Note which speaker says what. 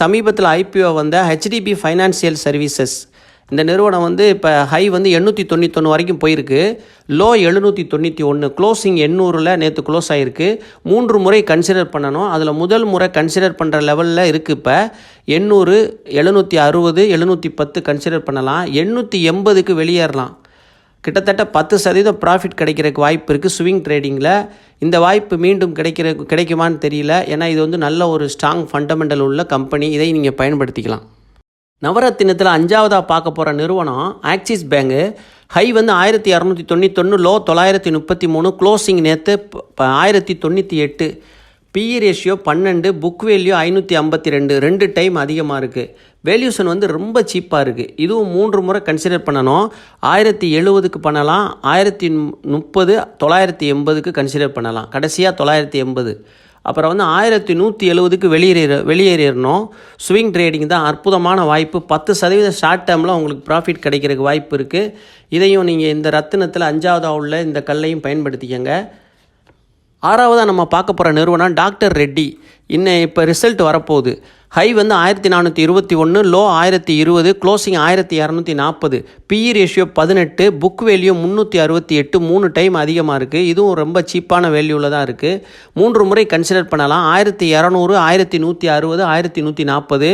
Speaker 1: சமீபத்தில் ஐபிஓ வந்த HDB financial services இந்த நிறுவனம் வந்து இப்போ ஹை வந்து எண்ணூற்றி தொண்ணூத்தொன்று வரைக்கும் போயிருக்கு. லோ எழுநூற்றி தொண்ணூற்றி ஒன்று க்ளோசிங் எண்ணூறில் நேற்று க்ளோஸ் ஆகிருக்கு மூன்று முறை கன்சிடர் பண்ணணும். அதில் முதல் முறை கன்சிடர் பண்ணுற லெவலில் இருக்குது இப்போ. எண்ணூறு எழுநூற்றி அறுபது எழுநூற்றி பத்து கன்சிடர் பண்ணலாம். எண்ணூற்றி எண்பதுக்கு வெளியேறலாம். கிட்டத்தட்ட பத்து சதவீதம் ப்ராஃபிட் கிடைக்கிறதுக்கு வாய்ப்பு இருக்குது ஸ்விங் ட்ரேடிங்கில் இந்த வாய்ப்பு மீண்டும் கிடைக்கிற கிடைக்குமான்னு தெரியல. ஏன்னா இது வந்து நல்ல ஒரு ஸ்ட்ராங் ஃபண்டமெண்டல் உள்ள கம்பெனி இதை நீங்கள் பயன்படுத்திக்கலாம். நவரத்தினத்தில் அஞ்சாவதாக பார்க்க போகிற நிறுவனம் ஆக்சிஸ் பேங்கு ஹை வந்து ஆயிரத்தி இரநூத்தி தொண்ணூத்தொன்று லோ தொள்ளாயிரத்தி முப்பத்தி மூணு க்ளோசிங் நேற்று ஆயிரத்தி தொண்ணூற்றி எட்டு. பிஇ ரேஷியோ பன்னெண்டு புக் வேல்யூ ஐநூற்றி ஐம்பத்தி ரெண்டு ரெண்டு டைம் அதிகமாக இருக்குது வேல்யூஷன் வந்து ரொம்ப சீப்பாக இருக்குது இதுவும் மூன்று முறை கன்சிடர் பண்ணணும். ஆயிரத்தி எழுபதுக்கு பண்ணலாம். ஆயிரத்தி முப்பது தொள்ளாயிரத்தி எண்பதுக்கு கன்சிடர் பண்ணலாம். கடைசியாக தொள்ளாயிரத்தி எண்பது. அப்புறம் வந்து ஆயிரத்தி நூற்றி எழுபதுக்கு வெளியேற வெளியேறிடணும். ஸ்விங் ட்ரேடிங் தான் அற்புதமான வாய்ப்பு. பத்து சதவீதம் ஷார்ட் டேர்மில் உங்களுக்கு ப்ராஃபிட் கிடைக்கிறதுக்கு வாய்ப்பு இருக்குது இதையும் நீங்கள் இந்த ரத்தினத்தில் அஞ்சாவதாக உள்ள இந்த கல்லையும் பயன்படுத்திக்கங்க. ஆறாவதாக நம்ம பார்க்க போகிற நிறுவனம் டாக்டர் ரெட்டி. இன்னும் இப்போ ரிசல்ட் வரப்போகுது. ஹை வந்து ஆயிரத்தி நானூற்றி இருபத்தி ஒன்று லோ ஆயிரத்தி இருபது க்ளோசிங் ஆயிரத்தி இரநூத்தி நாற்பது. பிஇ ரேஷியோ பதினெட்டு புக் வேல்யூ முந்நூற்றி அறுபத்தி எட்டு மூணு டைம் அதிகமாக இருக்குது இதுவும் ரொம்ப சீப்பான வேல்யூவில் தான் இருக்குது மூன்று முறை கன்சிடர் பண்ணலாம். ஆயிரத்தி இரநூறு ஆயிரத்தி நூற்றி அறுபது ஆயிரத்தி நூற்றி நாற்பது.